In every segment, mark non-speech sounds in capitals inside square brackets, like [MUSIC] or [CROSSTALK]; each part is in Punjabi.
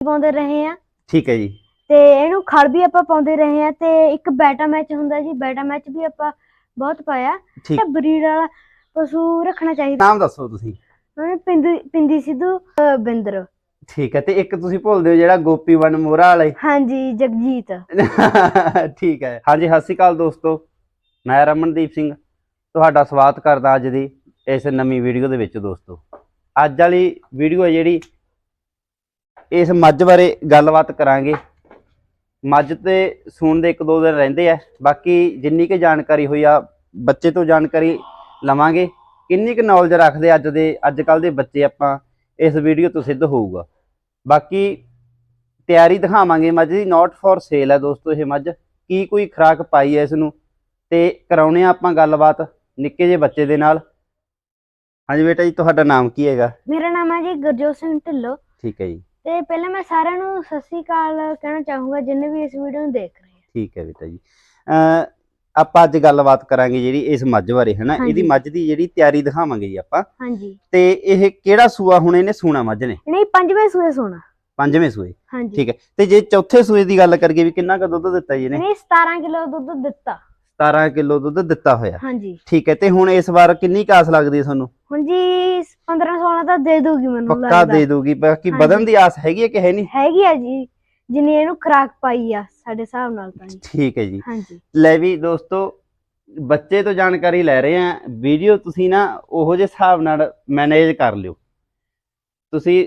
ਪਾਉਂਦੇ ਰਹੇ ਆ। ਠੀਕ ਹੈ ਜੀ। ਤੇ ਇਹਨੂੰ ਖੜ ਵੀ ਆਪਾਂ ਪਾਉਂਦੇ ਰਹੇ ਆ ਤੇ ਇੱਕ ਬੈਟਾ ਮੈਚ ਹੁੰਦਾ ਜੀ ਬੈਟਾ ਮੈਚ ਵੀ ਆਪਾਂ ਬਹੁਤ ਪਾਇਆ। ਠੀਕ। ਤੇ ਬਰੀਡ ਵਾਲਾ ਪਸ਼ੂ ਰੱਖਣਾ ਚਾਹੀਦਾ। ਨਾਮ ਦੱਸੋ ਤੁਸੀਂ। ਉਹਨੇ ਪਿੰਦੀ ਪਿੰਦੀ ਸਿੱਧੂ ਬਿੰਦਰ। ਠੀਕ ਹੈ ਤੇ ਇੱਕ ਤੁਸੀਂ ਭੁੱਲਦੇ ਹੋ ਜਿਹੜਾ ਗੋਪੀ ਵਨ ਮੋਰਾ ਵਾਲੇ ਹਾਂਜੀ ਜਗਜੀਤ। [LAUGHS] ਠੀਕ ਹੈ। ਹਾਂਜੀ ਸਤਿ ਸ਼੍ਰੀ ਅਕਾਲ ਦੋਸਤੋ। ਮੈਂ ਰਮਨਦੀਪ ਸਿੰਘ। ਤੁਹਾਡਾ ਸਵਾਗਤ ਕਰਦਾ ਅੱਜ ਦੀ ਇਸ ਨਵੀਂ ਵੀਡੀਓ ਦੇ ਵਿੱਚ ਦੋਸਤੋ। ਅੱਜ ਵਾਲੀ ਵੀਡੀਓ ਹੈ ਜਿਹੜੀ ਇਸ ਮੱਝ ਬਾਰੇ ਗੱਲਬਾਤ ਕਰਾਂਗੇ। ਮੱਝ ਤੇ ਸੂਣ ਦੇ ਇੱਕ ਦੋ ਦਿਨ ਰਹਿੰਦੇ ਆ। ਬਾਕੀ ਜਿੰਨੀ ਕੁ ਜਾਣਕਾਰੀ ਹੋਈ ਆ ਬੱਚੇ ਤੋਂ ਜਾਣਕਾਰੀ ਲਵਾਂਗੇ। ਕਿੰਨੀ ਕੁ ਨੌਲੇਜ ਰੱਖਦੇ ਅੱਜ ਦੇ ਅੱਜ ਕੱਲ ਦੇ ਬੱਚੇ ਆਪਾਂ ਇਸ ਵੀਡੀਓ ਤੋਂ ਸਿੱਧ ਹੋਊਗਾ। ਬਾਕੀ ਤਿਆਰੀ ਦਿਖਾਵਾਂਗੇ ਮੱਝ ਦੀ। ਨਾਟ ਫॉर ਸੇਲ ਹੈ ਦੋਸਤੋ ਇਹ ਮੱਝ। ਕੀ ਕੋਈ ਖੁਰਾਕ ਪਾਈ ਹੈ ਇਸ ਨੂੰ ਤੇ ਕਰਾਉਣੇ ਆ ਆਪਾਂ ਗੱਲਬਾਤ ਨਿੱਕੇ ਜਿਹੇ ਬੱਚੇ ਦੇ ਨਾਲ। ਹਾਂਜੀ ਬੇਟਾ ਜੀ ਤੁਹਾਡਾ ਨਾਮ ਕੀ ਹੈਗਾ? ਮੇਰਾ ਨਾਮ ਹੈ ਜੀ ਗੁਰਜੋਤ ਸਿੰਘ ਢਿੱਲੋਂ। ਠੀਕ ਹੈ ਜੀ। ਤੇ ਪਹਿਲਾਂ ਮੈਂ ਸਾਰਿਆਂ ਨੂੰ ਸਤਿ ਸ੍ਰੀ ਅਕਾਲ ਕਹਿਣਾ ਚਾਹੂੰਗਾ ਜਿੰਨੇ ਵੀ ਇਸ ਵੀਡੀਓ ਨੂੰ ਦੇਖ ਰਹੇ ਠੀਕ ਹੈ ਬੇਟਾ ਜੀ। ਅ ਆਪਾਂ ਅੱਜ ਗੱਲਬਾਤ ਕਰਾਂਗੇ ਜਿਹੜੀ ਇਸ ਮੱਝ ਬਾਰੇ ਹੈ ਨਾ ਹਾਂਜੀ। ਇਹਦੀ ਮੱਝ ਦੀ ਜਿਹੜੀ ਤਿਆਰੀ ਦਿਖਾਵਾਂਗੇ ਜੀ ਆਪਾਂ। ਹਾਂਜੀ। ਤੇ ਇਹ ਕਿਹੜਾ ਸੂਆ ਹੁਣ ਇਹਨੇ ਸੂਣਾ ਮੱਝ ਨੇ? ਨਹੀਂ ਪੰਜਵੇਂ ਸੂਏ ਸੋਣਾ। ਪੰਜਵੇਂ ਸੂਏ। ਹਾਂਜੀ। ਠੀਕ ਹੈ। ਤੇ ਜੇ ਚੌਥੇ ਸੂਏ ਦੀ ਗੱਲ ਕਰੀਏ ਵੀ ਕਿੰਨਾ ਕੁ ਦੁੱਧ ਦਿੱਤਾ ਜੀ ਇਹਨੇ? ਨਹੀਂ 17 ਕਿਲੋ ਦੁੱਧ ਦਿੱਤਾ। 17 ਕਿਲੋ ਦੁੱਧ ਦਿੱਤਾ ਹੋਇਆ। ਹਾਂਜੀ। ਠੀਕ ਹੈ ਤੇ ਹੁਣ ਇਸ ਵਾਰ ਕਿੰਨੀ ਕਾਸ ਲੱਗਦੀ ਹੈ ਤੁਹਾਨੂੰ? ਹੁਣ ਜੀ 15 16 ਤਾਂ ਦੇ ਦੂਗੀ ਮੈਨੂੰ ਪੱਕਾ ਲੱਗਦਾ। ਦੇ ਦੂਗੀ ਬਾਕੀ। ਵਧਣ ਦੀ ਆਸ ਹੈਗੀ ਹੈ ਕਿ ਹੈ ਨਹੀਂ? ਹੈਗੀ ਆ ਜੀ ਜਿੰਨੀ ਇਹਨੂੰ ਖੁਰਾਕ ਪਾਈ ਆ ਸਾਡੇ ਹਿਸਾਬ ਨਾਲ ਤਾਂ ਠੀਕ ਹੈ ਜੀ। ਹਾਂਜੀ। ਲੈ ਵੀ ਦੋਸਤੋ ਬੱਚੇ ਤੋਂ ਜਾਣਕਾਰੀ ਲੈ ਰਹੇ ਆ ਵੀਡੀਓ ਤੁਸੀਂ ਨਾ ਉਹੋ ਜਿਹੇ ਹਿਸਾਬ ਨਾਲ ਮੈਨੇਜ ਕਰ ਲਿਓ। ਤੁਸੀਂ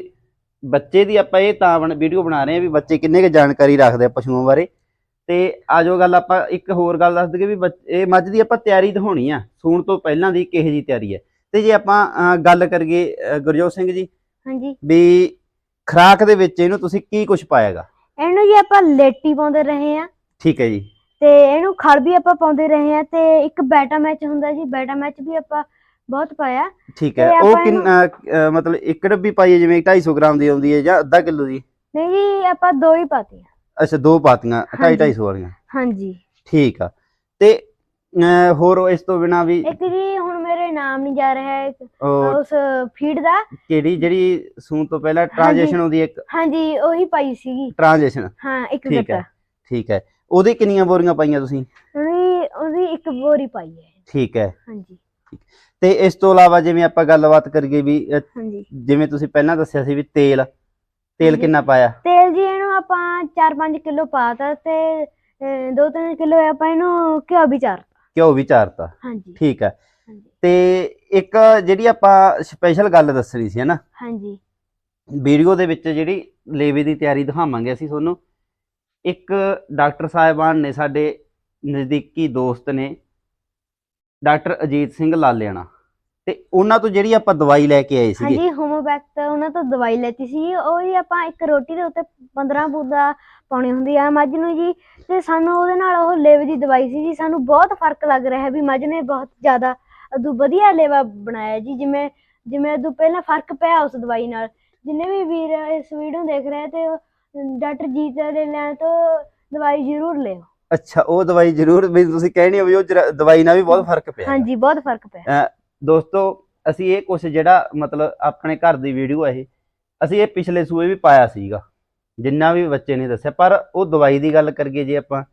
ਬੱਚੇ ਦੀ ਆਪਾਂ ਇਹ ਤਾਂ ਵੀਡੀਓ ਬਣਾ ਰਹੇ ਆ ਵੀ ਬੱਚੇ ਕਿੰਨੇ ਕੁ ਜਾਣਕਾਰੀ ਰੱਖਦੇ ਆ ਪਸ਼ੂਆਂ ਬਾਰੇ। ਤੇ ਆਜੋ ਗੱਲ ਆਪਾਂ ਇੱਕ ਹੋਰ ਗੱਲ ਦੱਸ ਦਈਏ ਵੀ ਇਹ ਮੱਝ ਦੀ ਆਪਾਂ ਤਿਆਰੀ ਦਿਖਾਉਣੀ ਆ ਸੂਣ ਤੋਂ ਪਹਿਲਾਂ ਦੀ ਕਿਹੋ ਜੀ ਤਿਆਰੀ ਹੈ ਤੇ ਜੇ ਆਪਾਂ ਗੱਲ ਕਰੀਏ ਗੁਰਜੋਤ ਸਿੰਘ ਜੀ ਹਾਂਜੀ। ਵੀ ਖਰਾਕ ਦੇ ਵਿੱਚ ਇਹਨੂੰ ਤੁਸੀਂ ਕੀ ਕੁਝ ਪਾਏਗਾ ਇਹਨੂੰ ਜੀ ਆਪਾਂ ਲੇਟੀ ਪਾਉਂਦੇ ਰਹੇ ਆ ਠੀਕ ਹੈ ਜੀ। ਤੇ ਇਹਨੂੰ ਖੜ ਵੀ ਆਪਾਂ ਪਾਉਂਦੇ ਰਹੇ ਆ ਤੇ ਇੱਕ ਬੈਟਾ ਮੈਚ ਹੁੰਦਾ ਜੀ ਬੈਟਾ ਮੈਚ ਵੀ ਆਪਾਂ ਬਹੁਤ ਪਾਇਆ। ਠੀਕ ਹੈ। ਉਹ ਕਿੰਨਾ ਮਤਲਬ ਇੱਕ ਡੱਬੀ ਪਾਈ ਹੈ ਜਿਵੇਂ 250 ਗ੍ਰਾਮ ਦੀ ਆਉਂਦੀ ਹੈ ਜਾਂ ਅੱਧਾ ਕਿਲੋ ਦੀ? ਨਹੀਂ ਜੀ ਆਪਾਂ ਦੋ ਹੀ ਪਾਤੀਆਂ। ਅੱਛਾ ਦੋ ਪਾਤੀਆਂ 2.5 ਹਾਂਜੀ। 250 ਵਾਲੀਆਂ। ਹਾਂਜੀ। ਠੀਕ ਆ। ਤੇ ਅਹ, ਹੋਰ ਇਸ ਤੋਂ ਬਿਨਾ ਵੀ ਇੱਕ ਜੀ ਹੁਣ ਮੇਰੇ ਨਾਮ ਨਹੀਂ ਜਾ ਰਿਹਾ ਹੈ ਇੱਕ ਉਹ ਉਸ ਫੀਡ ਦਾ। ਕਿਹੜੀ ਜਿਹੜੀ ਸੂਣ ਤੋਂ ਪਹਿਲਾਂ ਟ੍ਰਾਂਜੀਸ਼ਨ ਹੁੰਦੀ ਹੈ ਇੱਕ? ਹਾਂਜੀ ਉਹੀ ਪਾਈ ਸੀਗੀ। ਟ੍ਰਾਂਜੀਸ਼ਨ ਹਾਂ ਇੱਕ ਠੀਕ ਹੈ ਠੀਕ ਹੈ। ਉਹਦੇ ਕਿੰਨੀਆਂ ਬੋਰੀਆਂ ਪਾਈਆਂ ਤੁਸੀਂ? ਉਹਦੀ ਉਹਦੀ ਇੱਕ ਬੋਰੀ ਪਾਈ ਹੈ। ਠੀਕ ਹੈ। ਹਾਂਜੀ। ਤੇ ਇਸ ਤੋਂ ਇਲਾਵਾ ਜਿਵੇਂ ਆਪਾਂ ਗੱਲਬਾਤ ਕਰੀਏ ਵੀ ਹਾਂਜੀ। ਜਿਵੇਂ ਤੁਸੀਂ ਪਹਿਲਾਂ ਦੱਸਿਆ ਸੀ ਵੀ ਤੇਲ ਤੇਲ ਹਾਂਜੀ। ਕਿੰਨਾ ਪਾਇਆ? ਤੇਲ ਜੀ ਇਹਨੂੰ ਆਪਾਂ 4-5 ਕਿਲੋ ਪਾਤਾ ਤੇ 2-3 ਕਿਲੋ ਆਪਾਂ ਇਹਨੂੰ ਘਿਓ ਵੀ ਚਾਰ ਘਿਓ ਵੀ ਚਾਰਤਾ। ਹਾਂਜੀ। ਠੀਕ ਹੈ। ਹਾਂਜੀ। ਤੇ ਇੱਕ ਜਿਹੜੀ ਆਪਾਂ ਸਪੈਸ਼ਲ ਗੱਲ ਦੱਸਣੀ ਸੀ ਹਨਾ? ਹਾਂਜੀ। ਵੀਡੀਓ ਦੇ ਵਿੱਚ ਜਿਹੜੀ ਲੇਵੇ ਦੀ ਤਿਆਰੀ ਦਿਖਾਵਾਂਗੇ ਅਸੀਂ ਤੁਹਾਨੂੰ। ਇੱਕ ਡਾਕਟਰ ਸਾਹਿਬਾਨ ਨੇ ਸਾਡੇ ਨਜ਼ਦੀਕੀ ਦੋਸਤ ਨੇ ਡਾਕਟਰ ਅਜੀਤ ਸਿੰਘ ਲਾਲਿਆਣਾ ਤੇ ਉਹਨਾਂ ਤੋਂ ਜਿਹੜੀ ਆਪਾਂ ਦਵਾਈ ਲੈ ਕੇ ਆਏ ਸੀਗੇ। ਹਾਂਜੀ ਹੋਮੋਪੈਥ ਉਹਨਾਂ ਤੋਂ ਦਵਾਈ ਲੈਤੀ ਸੀ। ਉਹ ਹੀ ਆਪਾਂ ਇੱਕ ਰੋਟੀ ਦੇ ਉੱਤੇ 15 ਬੂੰਦਾ ਪਾਉਣੀ ਹੁੰਦੀ ਆ ਮੱਝ ਨੂੰ ਜੀ ਤੇ ਸਾਨੂੰ ਉਹਦੇ ਨਾਲ ਉਹ ਲੇਵੇ ਦੀ ਦਵਾਈ ਸੀ ਜੀ ਸਾਨੂੰ ਬਹੁਤ ਫ਼ਰਕ ਲੱਗ ਰਿਹਾ ਹੈ ਵੀ ਮੱਝ ਨੇ ਬਹੁਤ ਜ਼ਿਆਦਾ ਅਦੂ ਵਧੀਆ ਲੇਵਾ ਬਣਾਇਆ ਜੀ ਜਿਵੇਂ ਜਿਵੇਂ ਅਦੂ ਪਹਿਲਾਂ ਫ਼ਰਕ ਪਿਆ ਉਸ ਦਵਾਈ ਨਾਲ। ਜਿੰਨੇ ਵੀ ਵੀਰ ਇਸ ਵੀਡੀਓ ਦੇਖ ਰਹੇ ਤੇ ਡਾਕਟਰ ਜੀਤ ਦੇ ਲੈਣ ਤੋਂ ਦਵਾਈ ਜ਼ਰੂਰ ਲਿਓ। ਅੱਛਾ ਉਹ ਦਵਾਈ ਜ਼ਰੂਰ ਵੀ ਤੁਸੀਂ ਕਹਿਣੀ ਹੋ ਵੀ ਉਹ ਦਵਾਈ ਨਾਲ ਵੀ ਬਹੁਤ ਫ਼ਰਕ ਪਿਆ। ਹਾਂਜੀ ਬਹੁਤ ਫ਼ਰਕ ਪਿਆ। ਦੋਸਤੋ ਅਸੀਂ ਇਹ ਕੁਛ ਜਿਹੜਾ ਮਤਲਬ ਆਪਣੇ ਘਰ ਦੀ ਵੀਡੀਓ ਹੈ ਇਹ ਅਸੀਂ ਇਹ ਪਿਛਲੇ ਸੂਏ ਵੀ ਪਾਇਆ ਸੀਗਾ। ਜਿੰਨਾ ਵੀ ਬੱਚੇ ਨੇ ਦੱਸਿਆ ਪਰ ਉਹ ਦਵਾਈ ਦੀ ਗੱਲ ਕਰੀਏ ਜੇ ਆਪਾਂ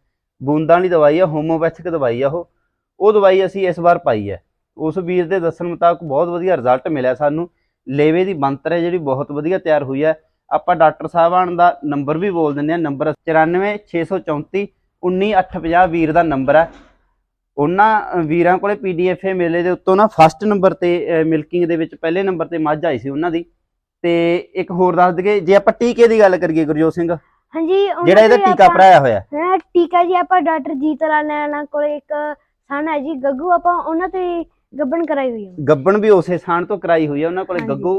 ਬੂੰਦਾਂ ਵਾਲੀ ਦਵਾਈ ਆ ਹੋਮੋਪੈਥਿਕ ਦਵਾਈ ਆ ਉਹ ਉਹ ਦਵਾਈ ਅਸੀਂ ਇਸ ਵਾਰ ਪਾਈ ਹੈ। ਉਸ ਵੀਰ ਦੇ ਦੱਸਣ ਮੁਤਾਬਕ ਬਹੁਤ ਵਧੀਆ ਰਿਜ਼ਲਟ ਮਿਲਿਆ ਸਾਨੂੰ। ਲੇਵੇ ਦੀ ਬੰਤਰ ਹੈ ਜਿਹੜੀ ਬਹੁਤ ਵਧੀਆ ਤਿਆਰ ਹੋਈ ਹੈ। ਆਪਾਂ ਡਾਕਟਰ ਸਾਹਿਬਾਨ ਦਾ ਨੰਬਰ ਵੀ ਬੋਲ ਦਿੰਦੇ ਆ ਨੰਬਰ 94634 19850 ਵੀਰ ਦਾ ਨੰਬਰ ਹੈ। ਉਹਨਾਂ ਅ, ਵੀਰਾਂ ਕੋਲੇ ਪੀਡੀਐਫ ਮੇਲੇ ਦੇ ਉੱਤੋਂ ਨਾ ਫਸਟ ਨੰਬਰ ਤੇ ਮਿਲਕਿੰਗ ਦੇ ਵਿੱਚ ਪਹਿਲੇ ਨੰਬਰ ਤੇ ਮੱਝ ਆਈ ਸੀ ਉਹਨਾਂ ਦੀ। ਤੇ ਇੱਕ ਹੋਰ ਦੱਸ ਦਈਏ ਜੇ ਆਪਾਂ ਟੀਕੇ ਦੀ ਗੱਲ ਕਰੀਏ ਗੁਰਜੋਤ ਸਿੰਘ ਹਾਂਜੀ ਉਹਨਾਂ ਜਿਹੜਾ ਇਹਦਾ ਟੀਕਾ ਆਪਾਂ- ਭਰਾਇਆ ਹੋਇਆ। ਹਾਂ ਟੀਕਾ ਜੀ ਆਪਾਂ ਡਾਕਟਰ ਜੀਤ ਲਾਲ ਨਾਲ ਕੋਲੇ ਇੱਕ ਸਨ ਹੈ ਜੀ ਗੱਗੂ ਆਪਾਂ ਉਹਨਾਂ ਤੇ ਹੀ ਗੱਬਣ ਕਰਾਈ ਹੋਈ ਹੈ। ਗੱਬਣ ਵੀ ਉਸੇ ਥਾਂ ਤੋਂ ਕਰਾਈ ਹੋਈ ਹੈ ਉਹਨਾਂ ਕੋਲੇ ਹਾਂਜੀ। ਗੱਗੂ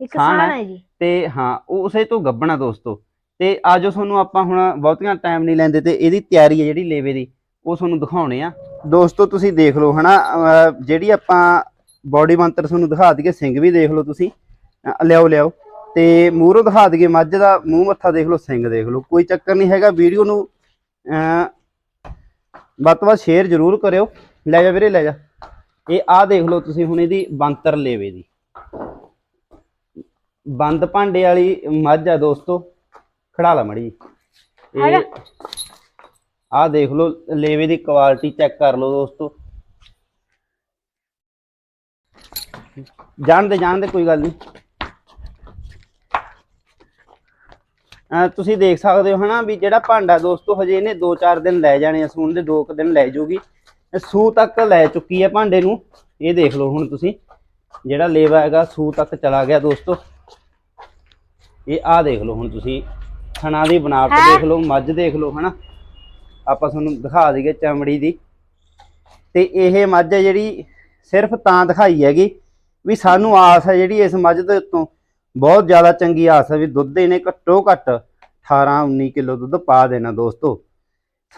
ਇੱਕ ਸਾਨ ਸਨ ਹੈ। ਹੈ ਜੀ। ਤੇ ਹਾਂ ਉਹ ਉਸੇ ਤੋਂ ਗੱਬਣਾ ਦੋਸਤੋ। ਤੇ ਆਜੋ ਤੁਹਾਨੂੰ ਆਪਾਂ ਹੁਣ ਬਹੁਤੀਆਂ ਟਾਈਮ ਨਹੀਂ ਲੈਂਦੇ ਤੇ ਇਹਦੀ ਤਿਆਰੀ ਹੈ ਜਿਹੜੀ ਲੇਵੇ ਦੀ ਉਹ ਤੁਹਾਨੂੰ ਦਿਖਾਉਣੇ ਆ। ਦੋਸਤੋ ਤੁਸੀਂ ਦੇਖ ਲਓ ਹਨਾ ਅਹ ਜਿਹੜੀ ਆਪਾਂ ਬਾਡੀ ਮੰਤਰ ਤੁਹਾਨੂੰ ਦਿਖਾ ਦਈਏ ਸਿੰਘ ਵੀ ਦੇਖ ਲਓ ਤੁਸੀਂ। ਲਿਆਓ ਲਿਆਓ। ਤੇ ਮੂਹਰੋਂ ਦਿਖਾ ਦਈਏ ਮੱਝ ਦਾ ਮੂੰਹ ਮੱਥਾ ਦੇਖ ਲਓ ਸਿੰਘ ਦੇਖ ਲਓ। ਕੋਈ ਚੱਕਰ ਨਹੀਂ ਹੈਗਾ ਵੀਡੀਓ ਨੂੰ ਵੱਧ ਤੋਂ ਵੱਧ ਸ਼ੇਅਰ ਜ਼ਰੂਰ ਕਰਿਓ। ਲੈ ਜਾ ਵੀਰੇ ਲੈ ਜਾ। ਇਹ ਆਹ ਦੇਖ ਲਓ ਤੁਸੀਂ ਹੁਣ ਇਹਦੀ ਬੰਤਰ ਲੇਵੇ ਦੀ। ਬੰਦ ਭਾਂਡੇ ਵਾਲੀ ਮੱਝ ਆ ਦੋਸਤੋ। ਖੜਾ ਲਾ ਮੜੀ। ਇਹ ਆਹ ਦੇਖ ਲਓ ਲੇਵੇ ਦੀ ਕੁਆਲਿਟੀ ਚੈੱਕ ਕਰ ਲਓ ਦੋਸਤੋ। ਜਾਣਦੇ ਜਾਣਦੇ ਕੋਈ ਗੱਲ ਨਹੀਂ। ਤੁਸੀਂ ਦੇਖ ਸਕਦੇ ਹੋ ਹਨਾ ਵੀ ਜਿਹੜਾ ਭਾਂਡਾ ਦੋਸਤੋ ਹਜੇ ਇਹਨੇ 2-4 ਦਿਨ ਲੈ ਜਾਣੇ ਆ ਸੂਣ ਦੇ 2 ਕੁ ਦਿਨ ਲੈ ਜਾਊਗੀ ਇਹ ਸੂ ਤੱਕ ਲੈ ਚੁੱਕੀ ਹੈ ਭਾਂਡੇ ਨੂੰ। ਇਹ ਦੇਖ ਲਓ ਹੁਣ ਤੁਸੀਂ ਜਿਹੜਾ ਲੇਵਾ ਹੈਗਾ ਸੂ ਤੱਕ ਚਲਾ ਗਿਆ ਦੋਸਤੋ। ਇਹ ਆਹ ਦੇਖ ਲਓ ਹੁਣ ਤੁਸੀਂ ਥਣਾ ਦੀ ਬਣਾਵਟ? ਦੇਖ ਲਓ ਮੱਝ ਦੇਖ ਲਓ ਹਨਾ। ਆਪਾਂ ਤੁਹਾਨੂੰ ਦਿਖਾ ਦਈਏ ਚਮੜੀ ਦੀ। ਤੇ ਇਹ ਮੱਝ ਜਿਹੜੀ ਸਿਰਫ ਤਾਂ ਦਿਖਾਈ ਹੈਗੀ ਵੀ ਸਾਨੂੰ ਆਸ ਹੈ ਜਿਹੜੀ ਇਸ ਮੱਝ ਦੇ ਉੱਤੋਂ। ਬਹੁਤ ਜ਼ਿਆਦਾ ਚੰਗੀ ਆਸ ਹੈ ਵੀ ਦੁੱਧ ਇਹਨੇ ਘੱਟੋ ਘੱਟ 18 19 ਕਿਲੋ ਦੁੱਧ ਪਾ ਦੇਣਾ ਦੋਸਤੋ।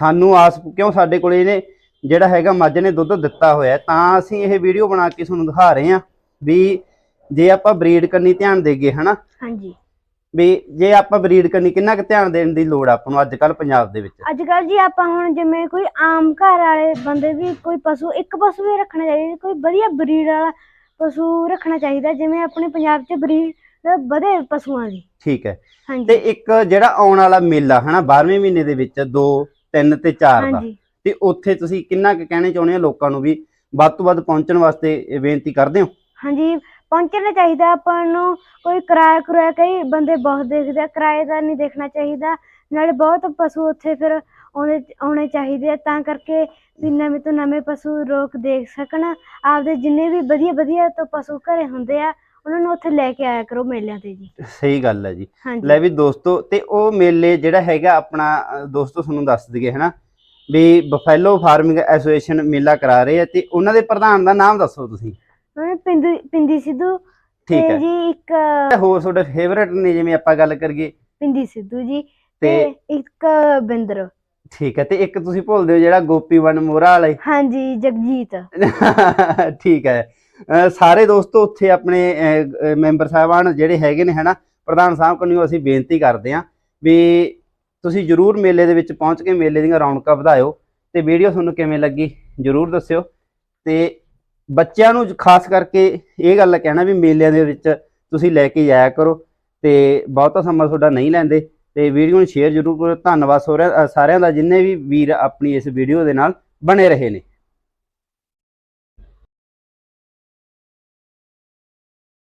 ਸਾਨੂੰ ਆਸ ਕਿਉਂ ਸਾਡੇ ਕੋਲੇ ਇਹਨੇ ਜਿਹੜਾ ਹੈਗਾ ਮੱਝ ਨੇ ਦੁੱਧ ਦਿੱਤਾ ਹੋਇਆ ਤਾਂ ਅਸੀਂ ਇਹ ਵੀਡੀਓ ਬਣਾ ਕੇ ਤੁਹਾਨੂੰ ਦਿਖਾ ਰਹੇ ਹਾਂ ਵੀ ਜੇ ਆਪਾਂ ਬਰੀਡ ਕਰਨੀ ਧਿਆਨ ਦੇਗੇ ਹਨਾ? ਹਾਂਜੀ। ਵੀ ਜੇ ਆਪਾਂ ਬਰੀਡ ਕਰਨੀ ਕਿੰਨਾ ਕੁ ਧਿਆਨ ਦੇਣ ਦੀ ਲੋੜ ਆਪਾਂ ਨੂੰ ਅੱਜ ਕੱਲ ਪੰਜਾਬ ਦੇ ਵਿੱਚ? ਅੱਜ ਕੱਲ ਜੀ ਆਪਾਂ ਹੁਣ ਜਿਵੇਂ ਕੋਈ ਆਮ ਘਰ ਵਾਲੇ ਬੰਦੇ ਵੀ ਕੋਈ ਪਸ਼ੂ ਇੱਕ ਪਸ਼ੂ ਵੀ ਰੱਖਣਾ ਚਾਹੀਦਾ ਕੋਈ ਵਧੀਆ ਬਰੀਡ ਵਾਲਾ ਪਸ਼ੂ ਰੱਖਣਾ ਚਾਹੀਦਾ ਜਿਵੇਂ ਆਪਣੇ ਪੰਜਾਬ 'ਚ ਬਰੀਡ ਵਧੇ ਪਸ਼ੂਆਂ ਦੀ। ਠੀਕ ਹੈ। ਤੇ ਹਾਂਜੀ ਇੱਕ ਜਿਹੜਾ ਆਉਣ ਵਾਲਾ ਮੇਲਾ ਹਨਾ 12ਵੇਂ ਮਹੀਨੇ ਦੇ ਵਿੱਚ 2 3 ਤੇ 4 ਦਾ। ਹਾਂਜੀ। ਤੇ ਉੱਥੇ ਤੁਸੀਂ ਕਿੰਨਾ ਕੁ ਕਹਿਣੇ ਚਾਹੁੰਦੇ ਹੋ ਲੋਕਾਂ ਨੂੰ ਵੀ ਵੱਧ ਤੋਂ ਵੱਧ ਪਹੁੰਚਣ ਵਾਸਤੇ ਇਹ ਬੇਨਤੀ ਕਰਦੇ ਹੋ? ਹਾਂਜੀ ਪਹੁੰਚਣਾ ਚਾਹੀਦਾ ਆਪਾਂ ਨੂੰ ਕੋਈ ਕਿਰਾਇਆ ਕਿਰਾਇਆ ਕਈ ਬੰਦੇ ਬਹੁਤ ਦੇਖਦੇ ਆ ਕਿਰਾਏ ਦਾ ਨਹੀਂ ਦੇਖਣਾ ਚਾਹੀਦਾ। ਨਾਲੇ ਬਹੁਤ ਪਸ਼ੂ ਉੱਥੇ ਫਿਰ ਆਉਣੇ ਆਉਣੇ ਚਾਹੀਦੇ ਆ ਤਾਂ ਕਰਕੇ ਵੀ ਨਵੇਂ ਤੋਂ ਨਵੇਂ ਪਸ਼ੂ ਲੋਕ ਦੇਖ ਸਕਣ। ਆਪਦੇ ਜਿੰਨੇ ਵੀ ਵਧੀਆ ਵਧੀਆ ਤੋਂ ਪਸ਼ੂ ਘਰੇ ਹੁੰਦੇ ਆ ਉਹਨਾਂ ਨੂੰ ਉੱਥੇ ਲੈ ਕੇ ਆਇਆ ਕਰੋ ਮੇਲਿਆਂ ਤੇ ਜੀ। ਸਹੀ ਗੱਲ ਹੈ ਜੀ। ਹਾਂਜੀ। ਲੈ ਵੀ ਦੋਸਤੋ ਤੇ ਉਹ ਮੇਲੇ ਜਿਹੜਾ ਹੈਗਾ ਆਪਣਾ ਅ, ਦੋਸਤੋ ਤੁਹਾਨੂੰ ਦੱਸ ਦਈਏ ਹਨਾ? ਵੀ ਬਫੈਲੋ ਫਾਰਮਿੰਗ ਐਸੋਸੀਏਸ਼ਨ ਮੇਲਾ ਕਰਾ ਰਹੇ ਆ ਤੇ ਉਹਨਾਂ ਦੇ ਪ੍ਰਧਾਨ ਦਾ ਨਾਮ ਦੱਸੋ ਤੁਸੀਂ। ਉਹਨੇ ਪਿੰਦੀ ਪਿੰਦੀ ਸਿੱਧੂ ਠੀਕ ਤੇ ਹੈ। ਜੀ ਇੱਕ ਹੋਰ ਤੁਹਾਡੇ ਫੇਵਰੇਟ ਨੇ ਜਿਵੇਂ ਆਪਾਂ ਗੱਲ ਕਰੀਏ। ਪਿੰਦੀ ਸਿੱਧੂ ਜੀ ਤੇ ਤੇ ਇੱਕ ਬਿੰਦਰ। ਠੀਕ ਹੈ ਤੇ ਇੱਕ ਤੁਸੀਂ ਭੁੱਲਦੇ ਹੋ ਜਿਹੜਾ ਗੋਪੀ ਵਨ ਮੋਰਾ ਵਾਲੇ ਹਾਂਜੀ ਜਗਜੀਤ। [LAUGHS] ਠੀਕ ਹੈ। ਸਾਰੇ ਦੋਸਤੋ, ਉੱਥੇ ਆਪਣੇ ਮੈਂਬਰ ਸਾਹਿਬਾਨ ਜਿਹੜੇ ਹੈਗੇ ਨੇ, ਹਨਾ, ਪ੍ਰਧਾਨ ਸਾਹਿਬ ਕੋਲੋਂ ਅਸੀਂ ਬੇਨਤੀ ਕਰਦੇ ਹਾਂ ਵੀ ਤੁਸੀਂ ਜਰੂਰ ਮੇਲੇ ਦੇ ਵਿੱਚ ਪਹੁੰਚ ਕੇ ਮੇਲੇ ਦੀਆਂ ਰੌਣਕਾਂ ਵਧਾਇਓ ਤੇ ਵੀਡੀਓ ਤੁਹਾਨੂੰ ਕਿਵੇਂ ਲੱਗੀ ਜਰੂਰ ਦੱਸਿਓ। ਤੇ ਬੱਚਿਆਂ ਨੂੰ ਖਾਸ ਕਰਕੇ ਇਹ ਗੱਲ ਕਹਿਣਾ ਵੀ ਮੇਲਿਆਂ ਦੇ ਵਿੱਚ ਤੁਸੀਂ ਲੈ ਕੇ ਜਾਇਆ ਕਰੋ ਤੇ ਬਹੁਤਾ ਸਮਾਂ ਤੁਹਾਡਾ ਨਹੀਂ ਲੈਂਦੇ ਤੇ ਵੀਡੀਓ ਨੂੰ ਸ਼ੇਅਰ ਜਰੂਰ ਕਰੋ। ਧੰਨਵਾਦ ਸੋਹਰਿਆਂ- ਸਾਰਿਆਂ ਦਾ, ਜਿੰਨੇ ਵੀ ਵੀਰ ਆਪਣੀ ਇਸ ਵੀਡੀਓ ਦੇ ਨਾਲ ਬਣੇ ਰਹੇ ਨੇ।